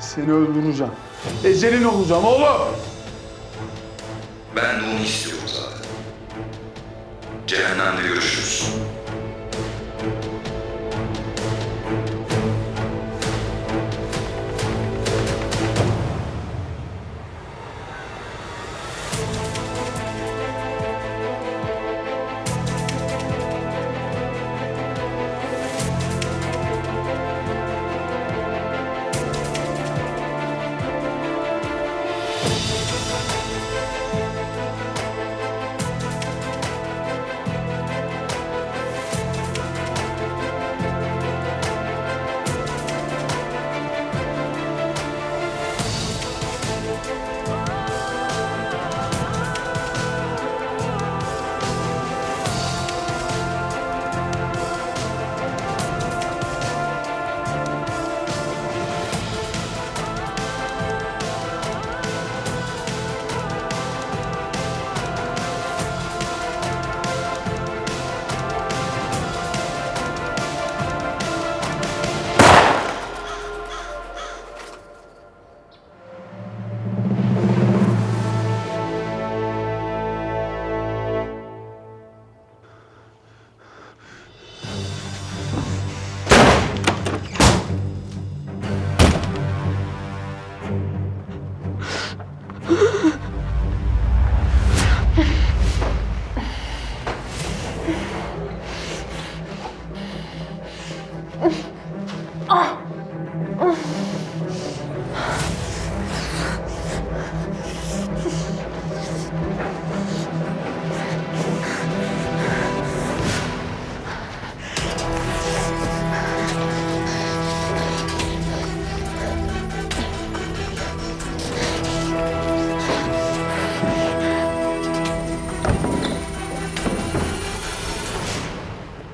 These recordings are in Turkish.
Seni öldüreceğim. Ecelin olacağım oğlum. Ben de onu istiyorum zaten. Cehennemde görüşürüz. あ っ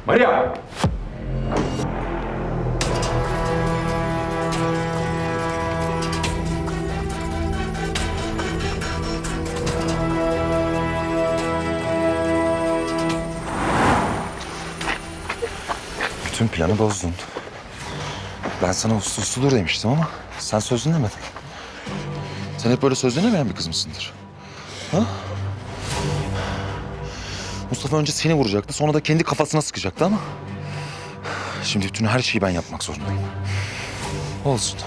Maria! Bütün planı bozdun. Ben sana uslu uslu dur demiştim ama sen söz dinlemedin. Sen hep böyle söz dinlemeyen bir kız mısındır? Ha? Mustafa önce seni vuracaktı, sonra da kendi kafasına sıkacaktı ama... Şimdi bütün her şeyi ben yapmak zorundayım. Olsun.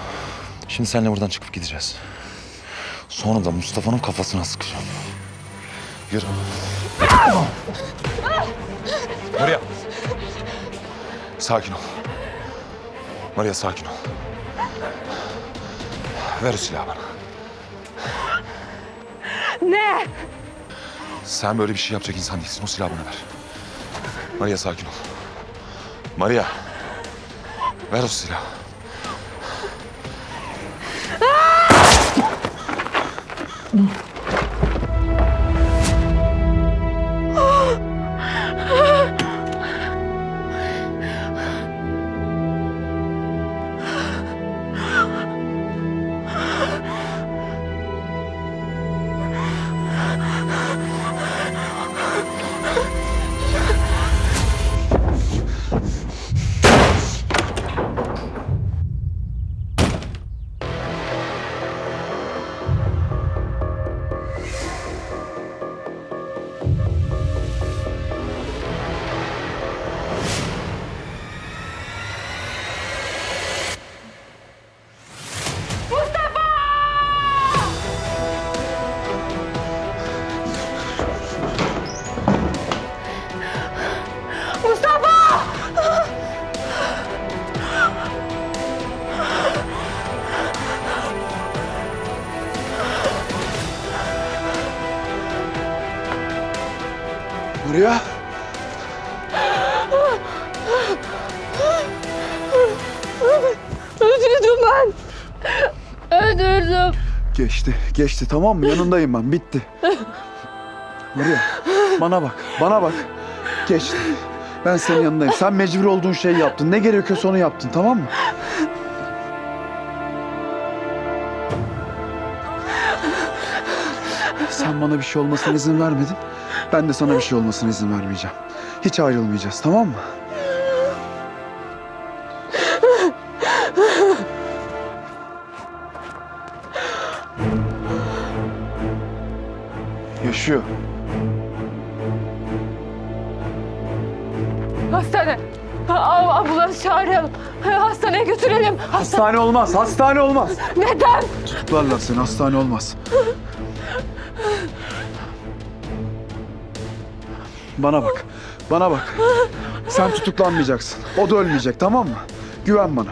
Şimdi seninle buradan çıkıp gideceğiz. Sonra da Mustafa'nın kafasına sıkacağım. Yürü. Maria. Sakin ol. Maria sakin ol. Ver o silahı bana. Ne? Sen böyle bir şey yapacak insan değilsin. O silahı bana ver. Maria sakin ol. Maria. Ver o silahı. Maria! Öldürdüm ben. Öldürdüm. Geçti, geçti tamam mı? Yanındayım ben, bitti. Maria, bana bak, bana bak. Geçti. Ben senin yanındayım. Sen mecbur olduğun şeyi yaptın. Ne gerekiyorsa onu yaptın, tamam mı? Sen bana bir şey olmasına izin vermedin. Ben de sana bir şey olmasına izin vermeyeceğim. Hiç ayrılmayacağız tamam mı? Yaşıyor. Hastane. A- Ambulans çağıralım. Hastaneye götürelim. Hasta- Hastane olmaz, hastane olmaz. Neden? Tutuklarlar seni, hastane olmaz. Bana bak, bana bak. Sen tutuklanmayacaksın. O da ölmeyecek, tamam mı? Güven bana.